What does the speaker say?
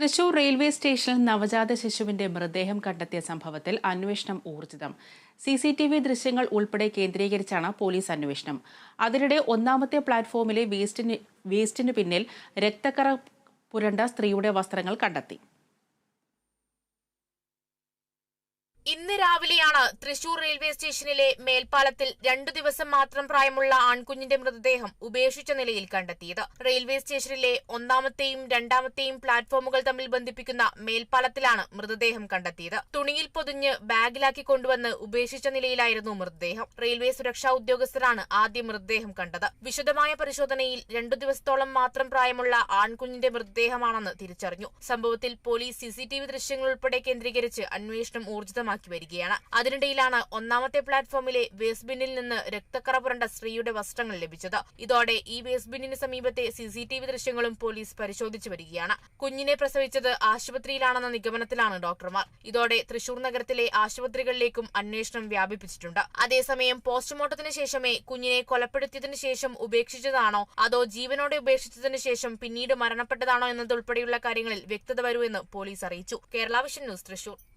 Thrissur railway സ്റ്റേഷനിൽ നവജാത ശിശുവിന്റെ മൃതദേഹം കണ്ടെത്തിയ സംഭവത്തിൽ അന്വേഷണം ഊർജിതം. സി സി ടി വി ദൃശ്യങ്ങൾ ഉൾപ്പെടെ കേന്ദ്രീകരിച്ചാണ് പോലീസ് അന്വേഷണം. അതിനിടെ ഒന്നാമത്തെ പ്ലാറ്റ്ഫോമിലെ വേസ്റ്റിന് വേസ്റ്റിന് പിന്നിൽ രക്തക്കറ പുരണ്ട സ്ത്രീയുടെ വസ്ത്രങ്ങൾ കണ്ടെത്തി. ഇന്ന് രാവിലെയാണ് തൃശൂർ റെയിൽവേ സ്റ്റേഷനിലെ മേൽപ്പാലത്തിൽ രണ്ടു ദിവസം മാത്രം പ്രായമുള്ള ആൺകുഞ്ഞിന്റെ മൃതദേഹം ഉപേക്ഷിച്ച നിലയിൽ കണ്ടെത്തിയത്. റെയിൽവേ സ്റ്റേഷനിലെ ഒന്നാമത്തെയും രണ്ടാമത്തെയും പ്ലാറ്റ്ഫോമുകൾ തമ്മിൽ ബന്ധിപ്പിക്കുന്ന മേൽപ്പാലത്തിലാണ് മൃതദേഹം കണ്ടെത്തിയത്. തുണിയിൽ പൊതിഞ്ഞ് ബാഗിലാക്കി കൊണ്ടുവന്ന് ഉപേക്ഷിച്ച നിലയിലായിരുന്നു മൃതദേഹം. റെയിൽവേ സുരക്ഷാ ഉദ്യോഗസ്ഥരാണ് ആദ്യം മൃതദേഹം കണ്ടത്. വിശദമായ പരിശോധനയിൽ രണ്ടു ദിവസത്തോളം മാത്രം പ്രായമുള്ള ആൺകുഞ്ഞിന്റെ മൃതദേഹമാണെന്ന് തിരിച്ചറിഞ്ഞു. സംഭവത്തിൽ പോലീസ് സിസിടിവി ദൃശ്യങ്ങൾ ഉൾപ്പെടെ കേന്ദ്രീകരിച്ച് അന്വേഷണം ഊർജിതമാക്കി. വരികയാണ്. അതിനിടയിലാണ് ഒന്നാമത്തെ പ്ലാറ്റ്ഫോമിലെ വേസ്റ്റ് ബിന്നിൽ നിന്ന് രക്തക്കറ പുരണ്ട സ്ത്രീയുടെ വസ്ത്രങ്ങൾ ലഭിച്ചത്. ഇതോടെ ഈ വേസ്റ്റ് ബിന്നിന് സമീപത്തെ സിസിടിവി ദൃശ്യങ്ങളും പോലീസ് പരിശോധിച്ചു വരികയാണ്. കുഞ്ഞിനെ പ്രസവിച്ചത് ആശുപത്രിയിലാണെന്ന നിഗമനത്തിലാണ് ഡോക്ടർമാർ. ഇതോടെ തൃശൂർ നഗരത്തിലെ ആശുപത്രികളിലേക്കും അന്വേഷണം വ്യാപിപ്പിച്ചിട്ടുണ്ട്. അതേസമയം പോസ്റ്റ്മോർട്ടത്തിന് ശേഷമേ കുഞ്ഞിനെ കൊലപ്പെടുത്തിയതിനു ശേഷം ഉപേക്ഷിച്ചതാണോ അതോ ജീവനോടെ ഉപേക്ഷിച്ചതിനു ശേഷം പിന്നീട് മരണപ്പെട്ടതാണോ എന്നതുൾപ്പെടെയുള്ള കാര്യങ്ങളിൽ വ്യക്തത വരൂ എന്ന് പോലീസ് അറിയിച്ചു. Kerala vision news Thrissur.